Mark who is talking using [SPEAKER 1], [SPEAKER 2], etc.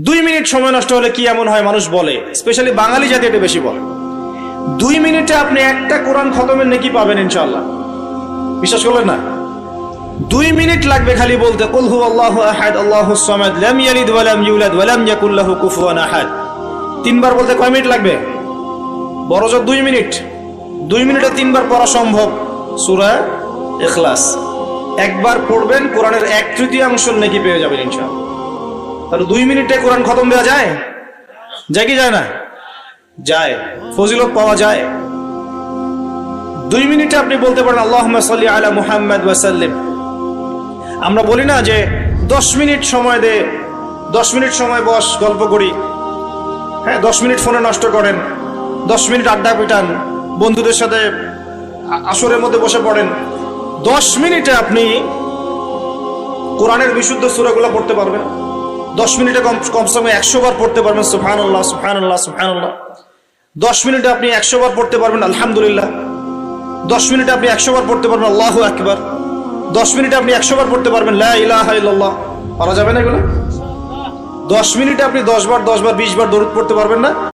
[SPEAKER 1] দুই মিনিট সময় নষ্ট হলে কি এমন হয় মানুষ বলে? স্পেশালি বাঙালি জাতি এটা বেশি বলে। দুই মিনিটে আপনি একটা কোরআন খতমের নাকি পাবেন ইনশাল্লাহ বিশ্বাস করলেন না? দুই মিনিট লাগবে খালি বলতে, কুল হু আল্লাহু আহাদ, আল্লাহু সামাদ, লাম ইয়ালিদ ওয়া লাম ইউলাদ ওয়া লাম ইয়াকুল লাহু কুফুয়ান আহাদ। তিনবার বলতে কয় মিনিট লাগবে? বড় দুই মিনিট। দুই মিনিটে তিনবার পড়া সম্ভব। সূরা ইখলাস। একবার পড়বেন, কোরআনের এক তৃতীয়াংশ নাকি পেয়ে যাবেন ইনশাআল্লাহ। তাহলে দুই মিনিটে কোরআন খতম দেওয়া যায়? যায় কি যায় না? যায়। ফজিলত পাওয়া যায়। দুই মিনিটে আপনি বলতে পারেন আল্লাহ আলা মুহাম্মদ ওয়াসাল্লিম আমরা বলি না যে দশ মিনিট সময় দে, দশ মিনিট সময় বস, গল্প করি। হ্যাঁ দশ মিনিট ফোনে নষ্ট করেন, দশ মিনিট আড্ডা পিটান, বন্ধুদের সাথে আসরের মধ্যে বসে পড়েন। দশ মিনিটে আপনি কোরআনের বিশুদ্ধ সুরাগুলো পড়তে পারবেন। দশ মিনিটে কম কমসে কম একশো বার পড়তে পারবেন আল্লাহ সুফহান আল্লাহ দশ মিনিটে আপনি একশো বার পড়তে পারবেন, আলহামদুলিল্লাহ। দশ মিনিটে আপনি একশো বার পড়তে পারবেন, আল্লাহ একবার দশ মিনিটে আপনি একশো বার পড়তে পারবেন, লা ইলাহা ইল্লাল্লাহ। পারা যাবে না এগুলো? দশ মিনিটে আপনি দশ বার দশ বার, বিশ বার দরুদ পড়তে পারবেন না?